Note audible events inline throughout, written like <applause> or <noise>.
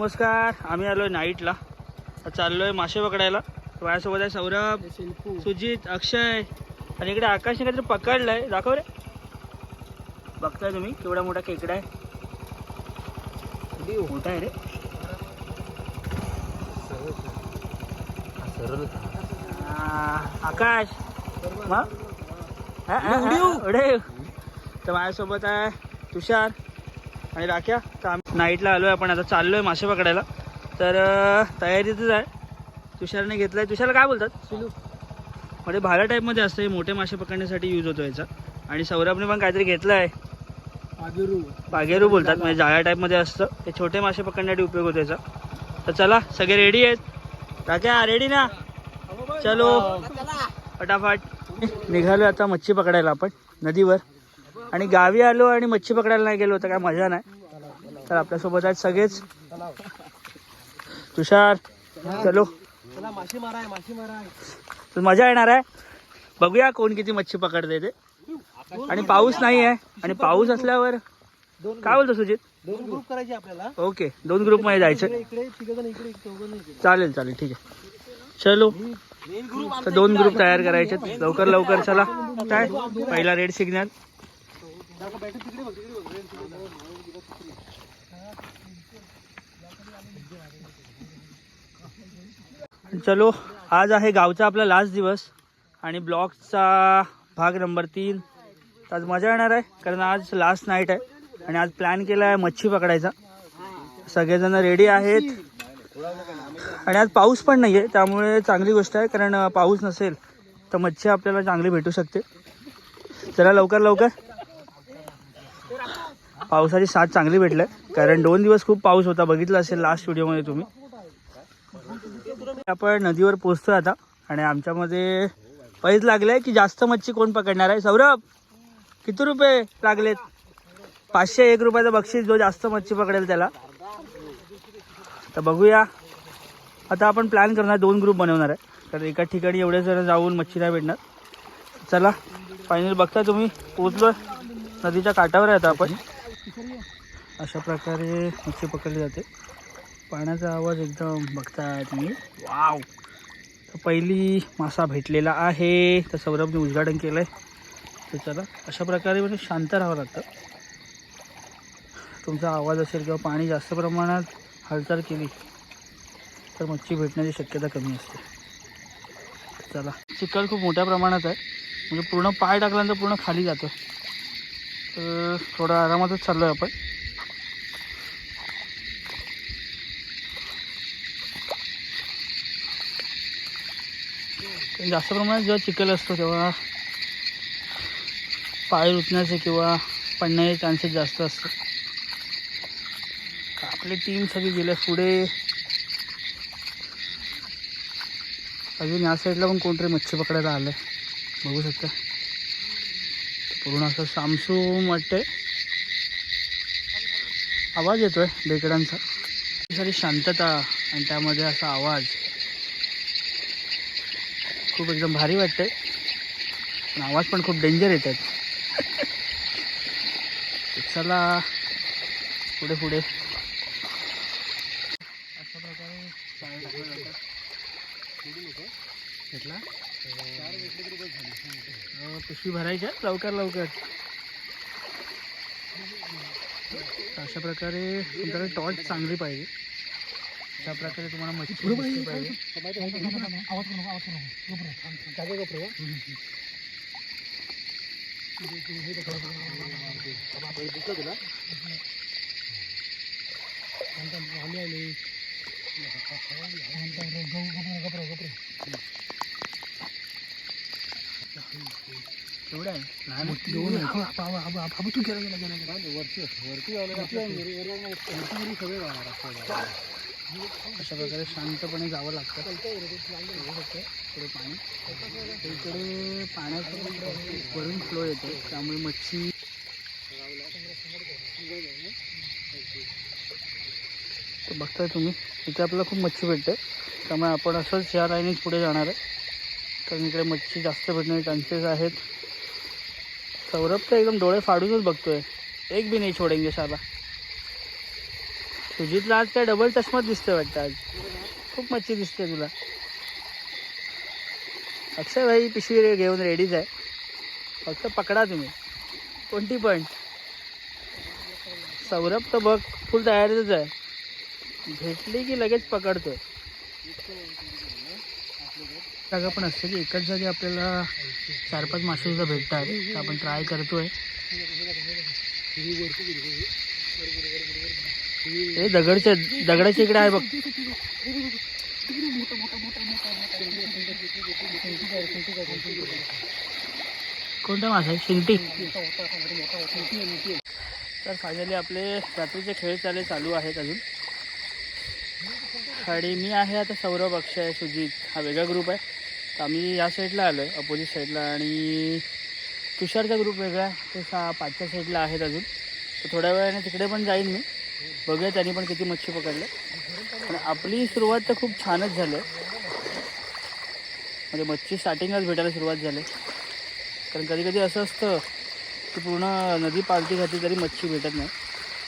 नमस्कार आम्ही आलोय नाईटला. आता चाललोय मासे पकडायला. माझ्यासोबत आहे सौरभ सुजित अक्षय. आणि इकडे आकाशने काहीतरी पकडलंय. दाखव रे. बघताय तुम्ही केवढा मोठा खेकडा आहे. मोठा आहे रे. आकाश. मग. तर माझ्यासोबत आहे तुषार. आणि राख्या. तर आम्ही नाईटला आलो आहे आपण. आता चाललो आहे मासे पकडायला. तर तयारीतच आहे. तुषारने घेतलं आहे तुषारला काय बोलतात? म्हणजे भाला टाईपमध्ये असतं हे मोठे मासे पकडण्यासाठी यूज होतो याचा. आणि सौरभने पण काहीतरी घेतलं आहे बागेरू बोलतात. म्हणजे जाळ्या टाईपमध्ये असतं. हे छोटे मासे पकडण्यासाठी उपयोग होतो याचा. तर चला सगळे रेडी आहेत? राख्या रेडी ना? चलो. फटाफट. निघालो आता मच्छी पकडायला आपण. नदीवर. आणि गावी आलो आणि मच्छी पकडायला नाही गेलो तर काय मजा नाही. तर आपल्यासोबत आहेत सगळेच. तुषार चलो. माशी मारा माशी मारा मजा येणार आहे. बघूया कोण किती मच्छी पकडते ते. आणि पाऊस नाही आहे आणि पाऊस असल्यावर काय बोलतो सुजित? दोन ग्रुप करायचे आपल्याला ओके दोन ग्रुपमध्ये जायचं. चालेल चालेल ठीक आहे. चलो. तर दोन ग्रुप तयार करायचे लवकर लवकर चला. काय? पहिला रेड सिग्नल तिकडे बघ तिकडे बघ चलो आज आहे गावचा आपला लास्ट दिवस आणि ब्लॉगचा भाग नंबर तीन. आज मजा येणार आहे कारण आज लास्ट नाईट आहे आणि आज प्लॅन केला आहे मच्छी पकडायचा. सगळेजण रेडी आहेत. आणि आज पाऊस पण नाही आहे त्यामुळे चांगली गोष्ट आहे कारण पाऊस नसेल तर मच्छी आपल्याला चांगली भेटू शकते. चला लवकर लवकर. पावसाची साथ चांगली भेटलं. कारण दोन दिवस खूप पाऊस होता. बघितलं असेल लास्ट व्हिडिओमध्ये तुम्ही. आपण नदीवर पोचतोय आता. आणि आमच्यामध्ये पैज लागले की जास्त मच्छी कोण पकडणार आहे? सौरभ किती रुपये लागलेत? पाचशे एक रुपयाचं बक्षीस जो जास्त मच्छी पकडेल त्याला. तर बघूया. आता आपण प्लॅन करणार दोन ग्रुप बनवणार आहे. कारण एका ठिकाणी एवढे जण जाऊन मच्छी नाही भेटणार. चला फायनल बघता तुम्ही. पोचलो नदीच्या काठावर आहे आता आपण. अशा प्रकारे मच्छी पकडली जाते. पाण्याचा आवाज एकदम बघताय तुम्ही. वाव. तर पहिली मासा भेटलेला आहे. तर सौरभने उद्घाटन केलं आहे तर चला अशा प्रकारे म्हणजे शांत राहावं लागतं. तुमचा आवाज असेल किंवा पाणी जास्त प्रमाणात हालचाल केली तर मच्छी भेटण्याची शक्यता कमी असते. चला चिखल खूप मोठ्या प्रमाणात आहे. म्हणजे पूर्ण पाय टाकल्यानंतर पूर्ण खाली जातं. तर थोडं आरामातच चाललो आहे आपण. जास्त प्रमाणात जेव्हा चिखल असतो तेव्हा पाय रुतण्याचे किंवा पडण्याचे चान्सेस जास्त असतात. आपली टीम सगळी गेल्या पुढे अजून या साईडला पण कोणतरी मच्छी पकडायला आलं बघू शकता. पूर्ण असं सामसूम वाटतंय. आवाज येतोय बेकड्यांचा. सारी शांतता आणि त्यामध्ये असा आवाज. खूप एकदम भारी वाटते पण आवाज पण खूप डेंजर येतात. चला पुढे पुढे. अशा प्रकारे घेतला? पिशवी भरायच्या लवकर लवकर। अशा प्रकारे तुमच्याकडे टॉर्च चांगली पाहिजे. अशा प्रकारे तुम्हाला मच्छी दिसली पाहिजे. एवढं आहे? लहान अशा प्रकारे शांतपणे जावं लागतं. थोडं पाणी. इकडे पाण्याचं वरून फ्लो येतो त्यामुळे मच्छी तर बघताय तुम्ही इथे आपल्याला खूप मच्छी भेटते. त्यामुळे आपण असंच या लाईनीत पुढे जाणार आहे. कारण इकडे मच्छी जास्त भेटण्याचे चान्सेस आहेत. सौरभ तर एकदम डोळे फाडूनच बघतोय. एक बी नाही छोडेंगे साला सुजितला आज काय डबल चष्माच दिसतोय वाटतं आज. खूप मच्छी दिसते तुला. अक्षय भाई पिशवी रे- घेऊन रेडीच आहे. फक्त पकडा तुम्ही. कोणती पण सौरभ तर बघ फुल तयारीतच आहे. भेटली की लगेच पकडतोय. जागा पण असते की एकाच जागी आपल्याला चार पाच मासे सुद्धा भेटतात. तर आपण ट्राय करतोय. हे दगडच्या दगडाच्या इकडे आहे बघ. कोणता मासा आहे? शिंगटी. तर फायनली आपले रात्रीचे खेळ चाले चालू आहेत अजून. आणि मी आहे आता सौरभ अक्षय सुजित. हा वेगळा ग्रुप आहे. तर आम्ही या साईडला आलो आहे अपोजिट साईडला आणि तुषारचा ग्रुप वेगळा आहे. ते सहा पाचच्या साईडला आहेत अजून. तर थोड्या वेळाने तिकडे पण जाईन मी. बघूया त्यांनी पण किती मच्छी पकडले. पण आपली सुरुवात तर खूप छानच झाली. आहे म्हणजे मच्छी स्टार्टिंगलाच भेटायला सुरुवात झाली. कारण कधी कधी असं असतं की पूर्ण नदी पालती घातली तरी मच्छी भेटत नाही.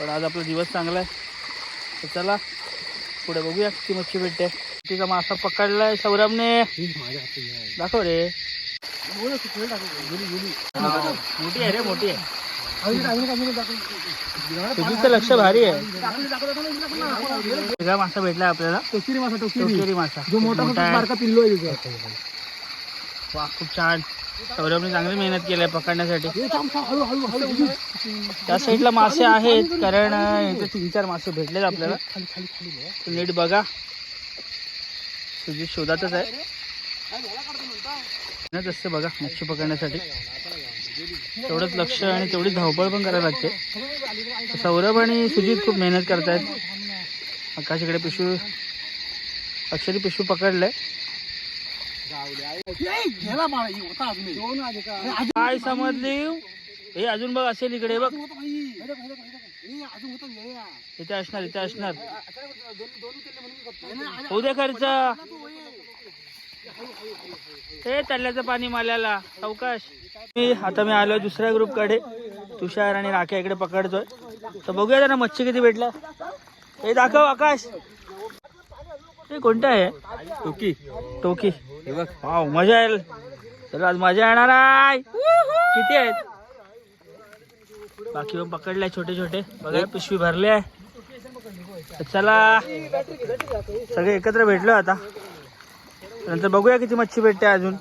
पण आज आपला दिवस चांगला आहे. तर चला पुढे बघूया किती मच्छी भेटते. तिचा मासा पकडलाय सौरभने. दाखव रे. मोठी आहे रे मोठी आहे. लक्ष भारी आहे. मासा भेटलाय आपल्याला. टोकिरी मासा. टोकिरी मासा जो मोठा पिल्लो आहे. वा खूप छान. सौरभने चांगली मेहनत केली आहे पकडण्यासाठी. हे. त्या साईडला मासे आहेत कारण इथे तीन चार मासे भेटलेत आपल्याला. नीट बघा. तुझी शोधातच आहे. मेहनत असते बघा मच्छी पकडण्यासाठी. तेवढंच लक्ष आणि तेवढी धावपळ पण करायला लागते. सौरभ आणि सुजित खूप मेहनत करतायत. आकाश इकडे पिशवी अक्षरी पिशवी पकडलंय काय समजली? हे अजून बघ असेल इकडे बघ. हे हे हे. हे हे. इथे असणार इथे असणार. हे दे खर्च. तू, हे. हे तल्याचं पाणी माल्याला अवकाश मी आता मी आलोय दुसऱ्या ग्रुपकडे. तुषार आणि राख्या इकडे पकडतोय. तर बघूया त्यांना मच्छी किती भेटला. हे दाखव आकाश. हे कोणतं आहे? टोकी. टोकी. हे बघ. वाव मजा येईल. चला आज मजा येणार आहे. किती आहेत? बाकी पण पकडले छोटे छोटे. बघा पिशवी भरले आहे. चला सगळे एकत्र भेटलो आता. नंतर बघूया किती मच्छी भेटते अजून.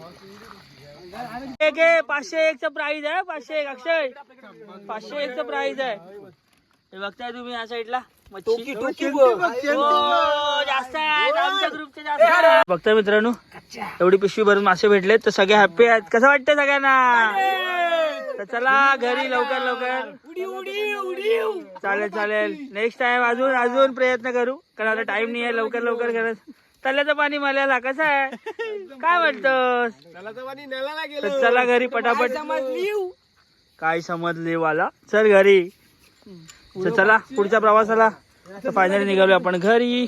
एक पाचशे एकचं प्राइस आहे पाचशे एक अक्षय. पाचशे एकचं प्राइस आहे. हे बघताय तुम्ही या साईडला मच्छी. हो, जास्त. बघताय मित्रांनो एवढी पिशवी भरून मासे भेटले तर सगळे हॅप्पी आहेत. कसं वाटतं सगळ्यांना? तर चला घरी लवकर लवकर. चालेल चालेल. नेक्स्ट टाइम अजून अजून प्रयत्न करू. कारण आता टाइम नाही आहे. लवकर लवकर करत तल्याचं पाणी मल्याला कसं आहे? काय तर चला घरी पटापट. काय समजले वाला चल घरी. तर चला पुढच्या प्रवासाला. तर फायनली निघालो आपण घरी.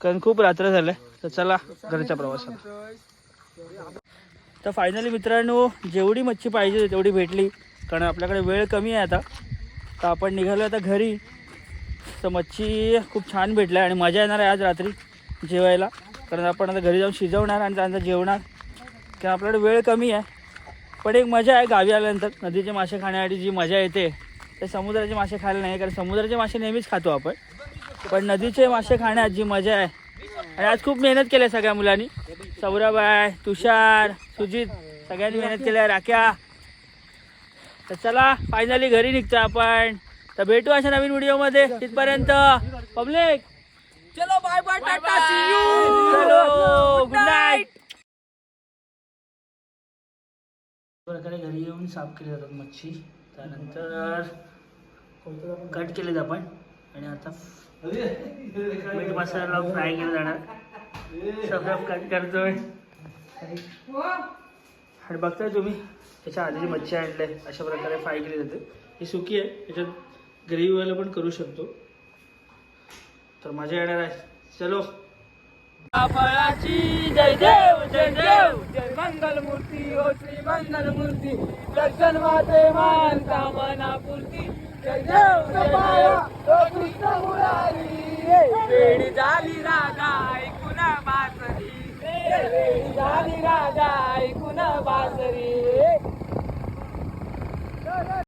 कारण खूप रात्र झालंय. तर चला घरच्या प्रवासाला. तर फायनली मित्रांनो जेवढी मच्छी पाहिजे होती तेवढी भेटली. कारण आपल्याकडे वेळ कमी आहे आता. तर आपण निघालो आता घरी. तर मच्छी खूप छान भेटला आणि मजा येणार आहे आज रात्री जेवायला. कारण आपण आता घरी जाऊन शिजवणार आणि त्यानंतर जेवणार. कारण आपल्याकडे वेळ कमी आहे. पण एक मजा आहे गावी आल्यानंतर. नदीचे मासे खाण्यासाठी जी मजा येते ते समुद्राचे मासे खायला नाही. कारण समुद्राचे मासे नेहमीच खातो आपण. पण नदीचे मासे खाण्यात जी मजा आहे. आणि आज खूप मेहनत केली आहे सगळ्या मुलांनी. सौरभ आहे तुषार सुजित सगळ्यांनी मेहनत केली आहे राख्या. तर चला फायनली घरी निघतो आपण. तर भेटू अशा नवीन व्हिडिओमध्ये. तिथपर्यंत पब्लिक. चलो बाय बाय टाटा चलो गुड नाईट प्रकारे घरी येऊन साफ केले जातात मच्छी. त्यानंतर कट केलेत आपण. आणि आता <laughs> मीठ मसाला फ्राय केलं जाणार. सगळं कट करतोय? आणि बघताय तुम्ही? त्याच्या आधी जी मच्छी आणले अशा प्रकारे फ्राय केली जाते. ही सुकी आहे. त्याच्यात ग्रेव्हीवाला पण करू शकतो. तर मजा येणार आहे. चलो. जय देव जय देव. जय मंगल मूर्ती ओ श्री मंगल मूर्ती दर्शन माते मान कामना पूर्ती. जय देव जय देव. ओ कृष्ण मुरारी. झाली राजा ऐकून बासरी. झाली राजा ऐकून बासरी.